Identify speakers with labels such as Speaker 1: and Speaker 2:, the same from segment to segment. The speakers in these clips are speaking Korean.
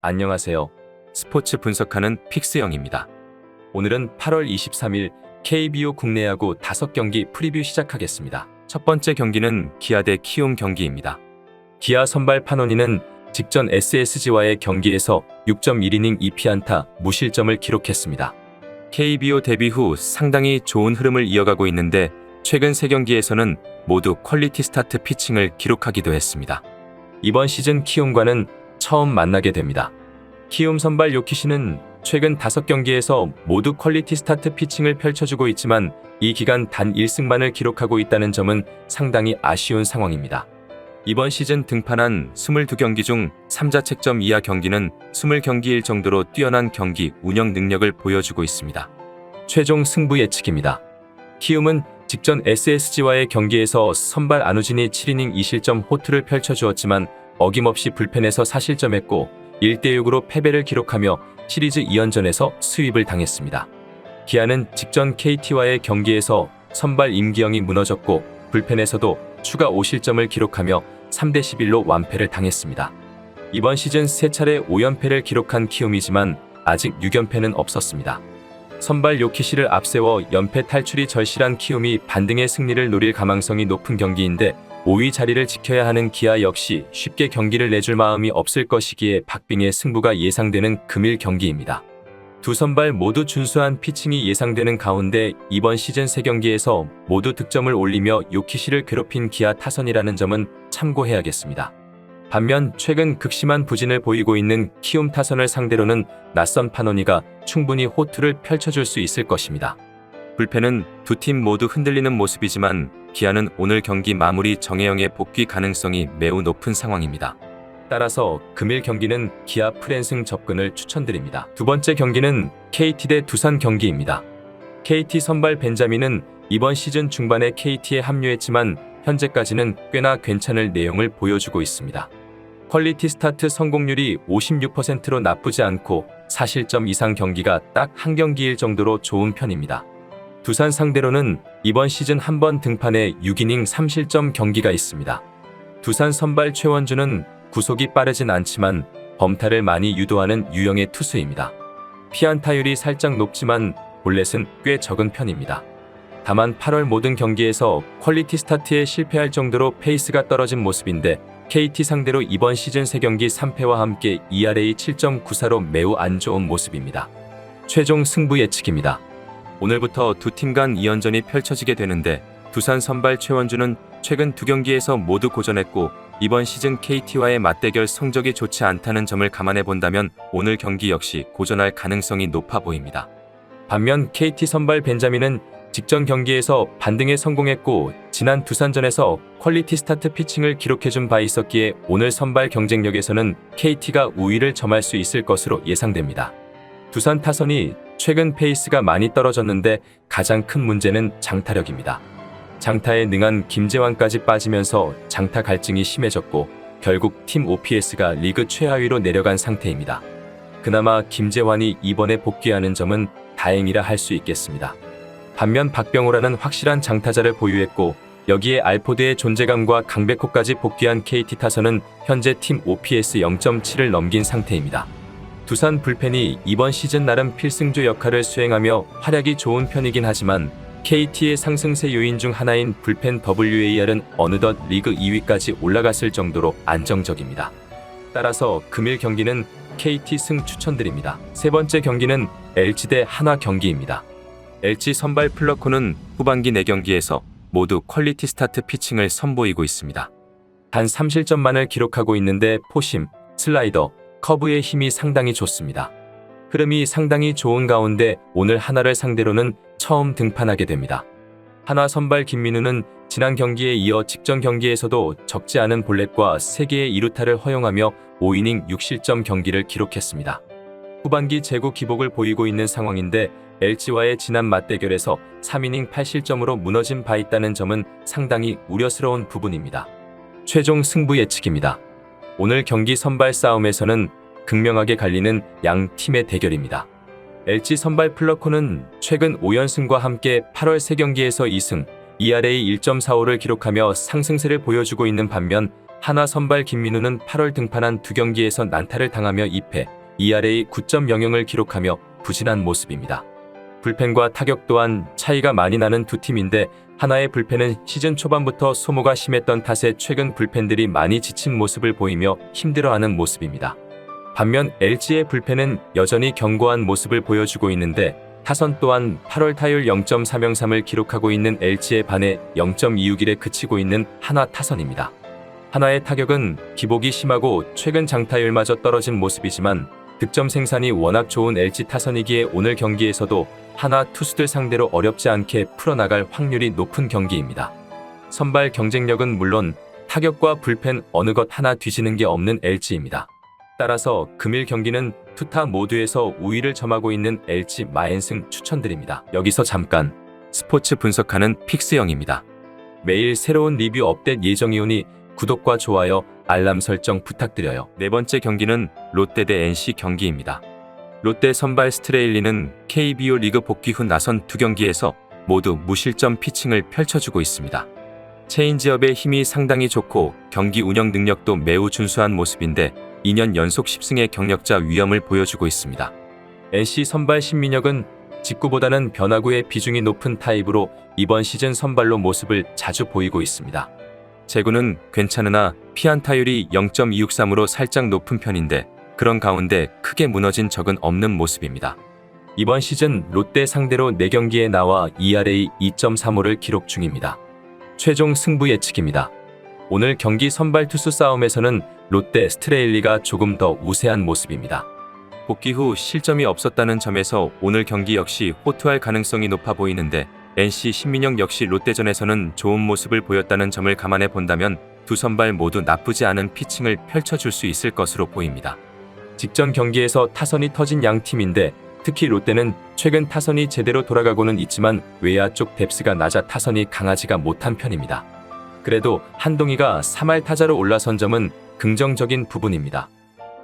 Speaker 1: 안녕하세요. 스포츠 분석하는 픽스영입니다. 오늘은 8월 23일 KBO 국내 야구 5경기 프리뷰 시작하겠습니다. 첫 번째 경기는 기아 대 키움 경기입니다. 기아 선발 파노니는 직전 SSG와의 경기에서 6.1이닝 2피안타 무실점을 기록했습니다. KBO 데뷔 후 상당히 좋은 흐름을 이어가고 있는데 최근 3경기에서는 모두 퀄리티 스타트 피칭을 기록하기도 했습니다. 이번 시즌 키움과는 처음 만나게 됩니다. 키움 선발 요키시는 최근 5경기에서 모두 퀄리티 스타트 피칭을 펼쳐주고 있지만 이 기간 단 1승만을 기록하고 있다는 점은 상당히 아쉬운 상황입니다. 이번 시즌 등판한 22경기 중 3자책점 이하 경기는 20경기일 정도로 뛰어난 경기 운영 능력을 보여주고 있습니다. 최종 승부 예측입니다. 키움은 직전 SSG와의 경기에서 선발 안우진이 7이닝 2실점 호투를 펼쳐주었지만 어김없이 불펜에서 4실점했고 1대6으로 패배를 기록하며 시리즈 2연전에서 수입을 당했습니다. 기아는 직전 KT와의 경기에서 선발 임기영이 무너졌고 불펜에서도 추가 5실점을 기록하며 3대 11로 완패를 당했습니다. 이번 시즌 세 차례 5연패를 기록한 키움이지만 아직 6연패는 없었습니다. 선발 요키시를 앞세워 연패 탈출이 절실한 키움이 반등의 승리를 노릴 가망성이 높은 경기인데 5위 자리를 지켜야 하는 기아 역시 쉽게 경기를 내줄 마음이 없을 것이기에 박빙의 승부가 예상되는 금일 경기입니다. 두 선발 모두 준수한 피칭이 예상되는 가운데 이번 시즌 3경기에서 모두 득점을 올리며 요키시를 괴롭힌 기아 타선이라는 점은 참고해야겠습니다. 반면 최근 극심한 부진을 보이고 있는 키움 타선을 상대로는 낯선 파노니가 충분히 호투를 펼쳐줄 수 있을 것입니다. 불펜은 두 팀 모두 흔들리는 모습이지만 기아는 오늘 경기 마무리 정혜영의 복귀 가능성이 매우 높은 상황입니다. 따라서 금일 경기는 기아 프랜승 접근을 추천드립니다. 두 번째 경기는 KT 대 두산 경기입니다. KT 선발 벤자민은 이번 시즌 중반에 KT에 합류했지만 현재까지는 꽤나 괜찮을 내용을 보여주고 있습니다. 퀄리티 스타트 성공률이 56%로 나쁘지 않고 4실점 이상 경기가 딱 한 경기일 정도로 좋은 편입니다. 두산 상대로는 이번 시즌 한 번 등판에 6이닝 3실점 경기가 있습니다. 두산 선발 최원주는 구속이 빠르진 않지만 범타를 많이 유도하는 유형의 투수입니다. 피안타율이 살짝 높지만 볼넷은 꽤 적은 편입니다. 다만 8월 모든 경기에서 퀄리티 스타트에 실패할 정도로 페이스가 떨어진 모습인데 KT 상대로 이번 시즌 3경기 3패와 함께 ERA 7.94로 매우 안 좋은 모습입니다. 최종 승부 예측입니다. 오늘부터 두 팀 간 2연전이 펼쳐지게 되는데 두산 선발 최원주는 최근 두 경기에서 모두 고전했고 이번 시즌 KT와의 맞대결 성적이 좋지 않다는 점을 감안해 본다면 오늘 경기 역시 고전할 가능성이 높아 보입니다. 반면 KT 선발 벤자민은 직전 경기에서 반등에 성공했고 지난 두산전에서 퀄리티 스타트 피칭을 기록해준 바 있었기에 오늘 선발 경쟁력에서는 KT가 우위를 점할 수 있을 것으로 예상됩니다. 두산 타선이 최근 페이스가 많이 떨어졌는데 가장 큰 문제는 장타력입니다. 장타에 능한 김재환까지 빠지면서 장타 갈증이 심해졌고 결국 팀 OPS가 리그 최하위로 내려간 상태입니다. 그나마 김재환이 이번에 복귀하는 점은 다행이라 할 수 있겠습니다. 반면 박병호라는 확실한 장타자를 보유했고 여기에 알포드의 존재감과 강백호까지 복귀한 KT 타선은 현재 팀 OPS 0.7을 넘긴 상태입니다. 두산 불펜이 이번 시즌 나름 필승조 역할을 수행하며 활약이 좋은 편이긴 하지만 KT의 상승세 요인 중 하나인 불펜 WAR은 어느덧 리그 2위까지 올라갔을 정도로 안정적입니다. 따라서 금일 경기는 KT 승 추천드립니다. 세 번째 경기는 LG 대 한화 경기입니다. LG 선발 플러코는 후반기 4경기에서 모두 퀄리티 스타트 피칭을 선보이고 있습니다. 단 3실점만을 기록하고 있는데 포심, 슬라이더, 커브의 힘이 상당히 좋습니다. 흐름이 상당히 좋은 가운데 오늘 하나를 상대로는 처음 등판하게 됩니다. 하나 선발 김민우는 지난 경기에 이어 직전 경기에서도 적지 않은 볼넷과 3개의 이루타를 허용하며 5이닝 6실점 경기를 기록했습니다. 후반기 재고 기복을 보이고 있는 상황인데 LG와의 지난 맞대결에서 3이닝 8실점으로 무너진 바 있다는 점은 상당히 우려스러운 부분입니다. 최종 승부 예측입니다. 오늘 경기 선발 싸움에서는 극명하게 갈리는 양 팀의 대결입니다. LG 선발 플러코는 최근 5연승과 함께 8월 3경기에서 2승, ERA 1.45를 기록하며 상승세를 보여주고 있는 반면 하나 선발 김민우는 8월 등판한 두 경기에서 난타를 당하며 2패, ERA 9.00을 기록하며 부진한 모습입니다. 불펜과 타격 또한 차이가 많이 나는 두 팀인데 하나의 불펜은 시즌 초반부터 소모가 심했던 탓에 최근 불펜들이 많이 지친 모습을 보이며 힘들어하는 모습입니다. 반면 LG의 불펜은 여전히 견고한 모습을 보여주고 있는데 타선 또한 8월 타율 0.303을 기록하고 있는 LG에 반해 0.261에 그치고 있는 하나 타선입니다. 하나의 타격은 기복이 심하고 최근 장타율마저 떨어진 모습이지만 득점 생산이 워낙 좋은 LG 타선이기에 오늘 경기에서도 하나 투수들 상대로 어렵지 않게 풀어나갈 확률이 높은 경기입니다. 선발 경쟁력은 물론 타격과 불펜 어느 것 하나 뒤지는 게 없는 LG입니다. 따라서 금일 경기는 투타 모두에서 우위를 점하고 있는 LG 마엔승 추천드립니다. 여기서 잠깐 스포츠 분석하는 픽스형입니다. 매일 새로운 리뷰 업데이트 예정이오니 구독과 좋아요, 알람 설정 부탁드려요. 네 번째 경기는 롯데 대 NC 경기입니다. 롯데 선발 스트레일리는 KBO 리그 복귀 후 나선 두 경기에서 모두 무실점 피칭을 펼쳐주고 있습니다. 체인지업의 힘이 상당히 좋고 경기 운영 능력도 매우 준수한 모습인데 2년 연속 10승의 경력자 위험을 보여주고 있습니다. NC 선발 신민혁은 직구보다는 변화구의 비중이 높은 타입으로 이번 시즌 선발로 모습을 자주 보이고 있습니다. 제구는 괜찮으나 피안타율이 0.263으로 살짝 높은 편인데 그런 가운데 크게 무너진 적은 없는 모습입니다. 이번 시즌 롯데 상대로 4경기에 나와 ERA 2.35를 기록 중입니다. 최종 승부 예측입니다. 오늘 경기 선발 투수 싸움에서는 롯데 스트레일리가 조금 더 우세한 모습입니다. 복귀 후 실점이 없었다는 점에서 오늘 경기 역시 호투할 가능성이 높아 보이는데 NC 신민영 역시 롯데전에서는 좋은 모습을 보였다는 점을 감안해 본다면 두 선발 모두 나쁘지 않은 피칭을 펼쳐줄 수 있을 것으로 보입니다. 직전 경기에서 타선이 터진 양 팀인데 특히 롯데는 최근 타선이 제대로 돌아가고는 있지만 외야 쪽 뎁스가 낮아 타선이 강하지가 못한 편입니다. 그래도 한동희가 3할 타자로 올라선 점은 긍정적인 부분입니다.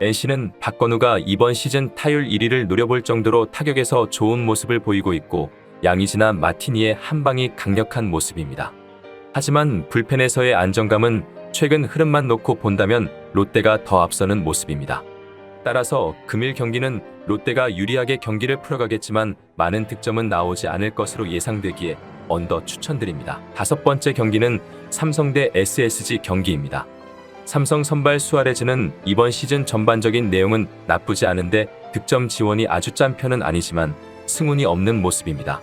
Speaker 1: NC는 박건우가 이번 시즌 타율 1위를 노려볼 정도로 타격에서 좋은 모습을 보이고 있고 양의지나 마티니의 한 방이 강력한 모습입니다. 하지만 불펜에서의 안정감은 최근 흐름만 놓고 본다면 롯데가 더 앞서는 모습입니다. 따라서 금일 경기는 롯데가 유리하게 경기를 풀어가겠지만 많은 득점은 나오지 않을 것으로 예상되기에 언더 추천드립니다. 다섯 번째 경기는 삼성 대 SSG 경기입니다. 삼성 선발 수아레즈는 이번 시즌 전반적인 내용은 나쁘지 않은데 득점 지원이 아주 짠 편은 아니지만 승운이 없는 모습입니다.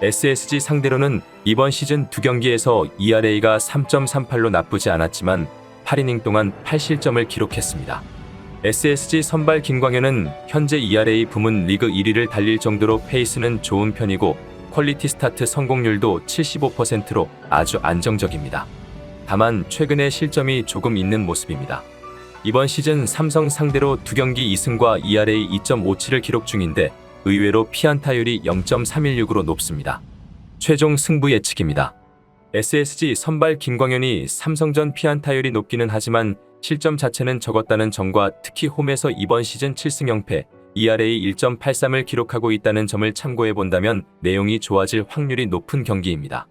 Speaker 1: SSG 상대로는 이번 시즌 두 경기에서 ERA가 3.38로 나쁘지 않았지만 8이닝 동안 8실점을 기록했습니다. SSG 선발 김광현은 현재 ERA 부문 리그 1위를 달릴 정도로 페이스는 좋은 편이고 퀄리티 스타트 성공률도 75%로 아주 안정적입니다. 다만 최근에 실점이 조금 있는 모습입니다. 이번 시즌 삼성 상대로 두 경기 2승과 ERA 2.57을 기록 중인데 의외로 피안타율이 0.316으로 높습니다. 최종 승부 예측입니다. SSG 선발 김광현이 삼성전 피안타율이 높기는 하지만 실점 자체는 적었다는 점과 특히 홈에서 이번 시즌 7승 0패, ERA 1.83을 기록하고 있다는 점을 참고해 본다면 내용이 좋아질 확률이 높은 경기입니다.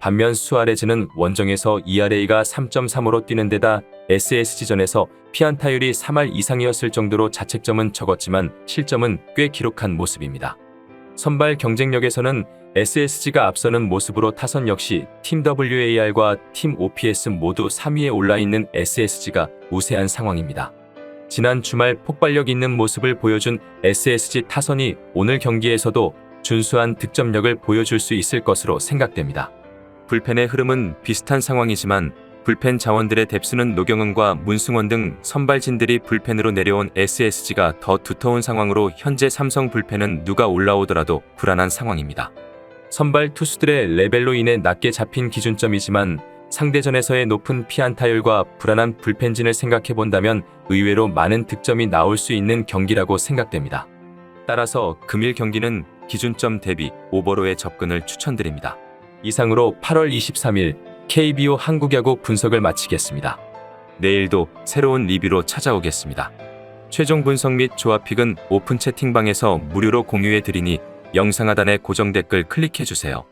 Speaker 1: 반면 수아레즈는 원정에서 ERA가 3.35로 뛰는 데다 SSG전에서 피안타율이 3할 이상이었을 정도로 자책점은 적었지만 실점은 꽤 기록한 모습입니다. 선발 경쟁력에서는 SSG가 앞서는 모습으로 타선 역시 팀 WAR과 팀 OPS 모두 3위에 올라 있는 SSG가 우세한 상황입니다. 지난 주말 폭발력 있는 모습을 보여준 SSG 타선이 오늘 경기에서도 준수한 득점력을 보여줄 수 있을 것으로 생각됩니다. 불펜의 흐름은 비슷한 상황이지만 불펜 자원들의 뎁스는 노경은과 문승원 등 선발진들이 불펜으로 내려온 SSG가 더 두터운 상황으로 현재 삼성 불펜은 누가 올라오더라도 불안한 상황입니다. 선발 투수들의 레벨로 인해 낮게 잡힌 기준점이지만 상대전에서의 높은 피안타율과 불안한 불펜진을 생각해 본다면 의외로 많은 득점이 나올 수 있는 경기라고 생각됩니다. 따라서 금일 경기는 기준점 대비 오버로의 접근을 추천드립니다. 이상으로 8월 23일 KBO 한국야구 분석을 마치겠습니다. 내일도 새로운 리뷰로 찾아오겠습니다. 최종 분석 및 조합픽은 오픈 채팅방에서 무료로 공유해 드리니 영상 하단의 고정 댓글 클릭해 주세요.